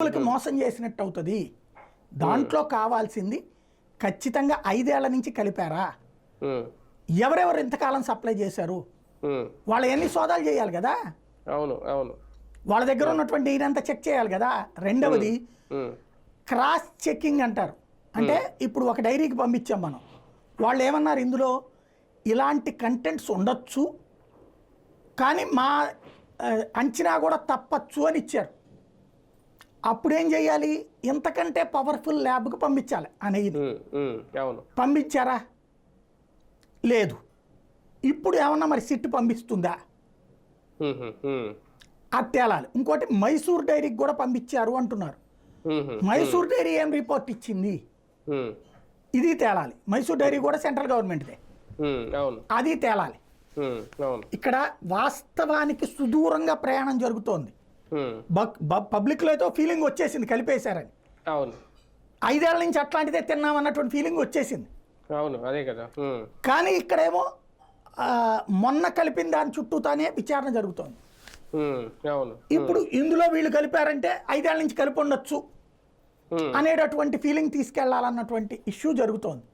రైతులకు మోసం చేసినట్టు అవుతుంది దాంట్లో కావాల్సింది ఖచ్చితంగా ఐదేళ్ళ నుంచి కలిపారా? ఎవరెవరు ఇంతకాలం సప్లై చేశారు? వాళ్ళ ఎన్ని సోదాలు చేయాలి కదా? అవును అవును. వాళ్ళ దగ్గర ఉన్నటువంటి ఇదంతా చెక్ చేయాలి కదా? రెండవది క్రాస్ చెకింగ్ అంటారు. అంటే ఇప్పుడు ఒక డైరీకి పంపించాం మనం. వాళ్ళు ఏమన్నారు ఇందులో? ఇలాంటి కంటెంట్స్ ఉండొచ్చు కానీ మా అంచనా కూడా తప్పచ్చు అని ఇచ్చారు. అప్పుడేం చేయాలి? ఇంతకంటే పవర్ఫుల్ ల్యాబ్కి పంపించాలి అనేది పంపించారా? లేదు. ఇప్పుడు ఏమన్నా మరి సిట్ పంపిస్తుందా? అది తేలాలి ఇంకోటి మైసూర్ డైరీకి కూడా పంపించారు అంటున్నారు. మైసూర్ డైరీ ఏం రిపోర్ట్ ఇచ్చింది? ఇది తేలాలి. మైసూర్ డైరీ కూడా సెంట్రల్ గవర్నమెంట్దే. అది తేలాలి. ఇక్కడ వాస్తవానికి సుదూరంగా ప్రయాణం జరుగుతోంది. పబ్లిక్లో అయితే ఫీలింగ్ వచ్చేసింది కలిపేశారని. అవును. ఐదేళ్ళ నుంచి అట్లాంటిదే తిన్నామన్నటువంటి ఫీలింగ్ వచ్చేసింది. అవును అదే కదా. కానీ ఇక్కడేమో మొన్న కలిపిన దాని చుట్టూతానే విచారణ జరుగుతోంది. అవును. ఇప్పుడు ఇందులో వీళ్ళు కలిపారంటే ఐదేళ్ళ నుంచి కలిపి ఉండొచ్చు అనేటటువంటి ఫీలింగ్ తీసుకెళ్ళాలన్నటువంటి ఇష్యూ జరుగుతోంది.